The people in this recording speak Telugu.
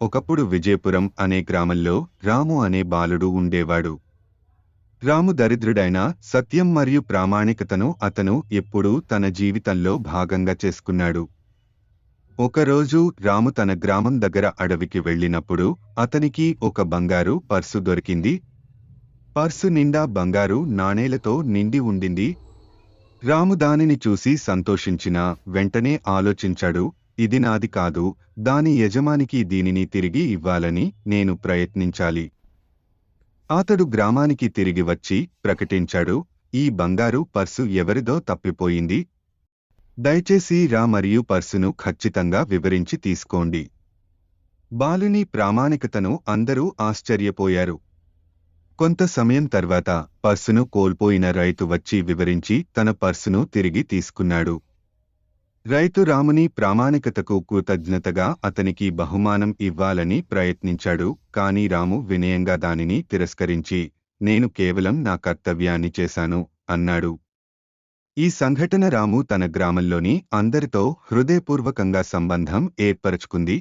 ఒకప్పుడు విజయపురం అనే గ్రామంలో రాము అనే బాలుడు ఉండేవాడు. రాము దరిద్రుడైన సత్యం మరియు ప్రామాణికతను అతను ఎప్పుడూ తన జీవితంలో భాగంగా చేసుకున్నాడు. ఒకరోజు రాము తన గ్రామం దగ్గర అడవికి వెళ్ళినప్పుడు అతనికి ఒక బంగారు పర్సు దొరికింది. పర్సు నిండా బంగారు నాణేలతో నిండి ఉండింది. రాము దానిని చూసి సంతోషించిన వెంటనే ఆలోచించాడు ఇది నాది కాదు దాని యజమానికి దీనిని తిరిగి ఇవ్వాలని నేను ప్రయత్నించాలి. అతడు గ్రామానికి తిరిగి వచ్చి ప్రకటించాడు ఈ బంగారు పర్సు ఎవరిదో తప్పిపోయింది. దయచేసి రా మరియు పర్సును ఖచ్చితంగా వివరించి తీసుకోండి. బాలుని ప్రామాణికతను అందరూ ఆశ్చర్యపోయారు. కొంత సమయం తర్వాత పర్సును కోల్పోయిన రైతు వచ్చి వివరించి తన పర్సును తిరిగి తీసుకున్నాడు. రైతు రాముని ప్రామాణికతకు కృతజ్ఞతగా అతనికి బహుమానం ఇవ్వాలని ప్రయత్నించాడు కాని రాము వినయంగా దానిని తిరస్కరించి నేను కేవలం నా కర్తవ్యాన్ని చేశాను అన్నాడు. ఈ సంఘటన రాము తన గ్రామంలోని అందరితో హృదయపూర్వకంగా సంబంధం ఏర్పరచుకుంది.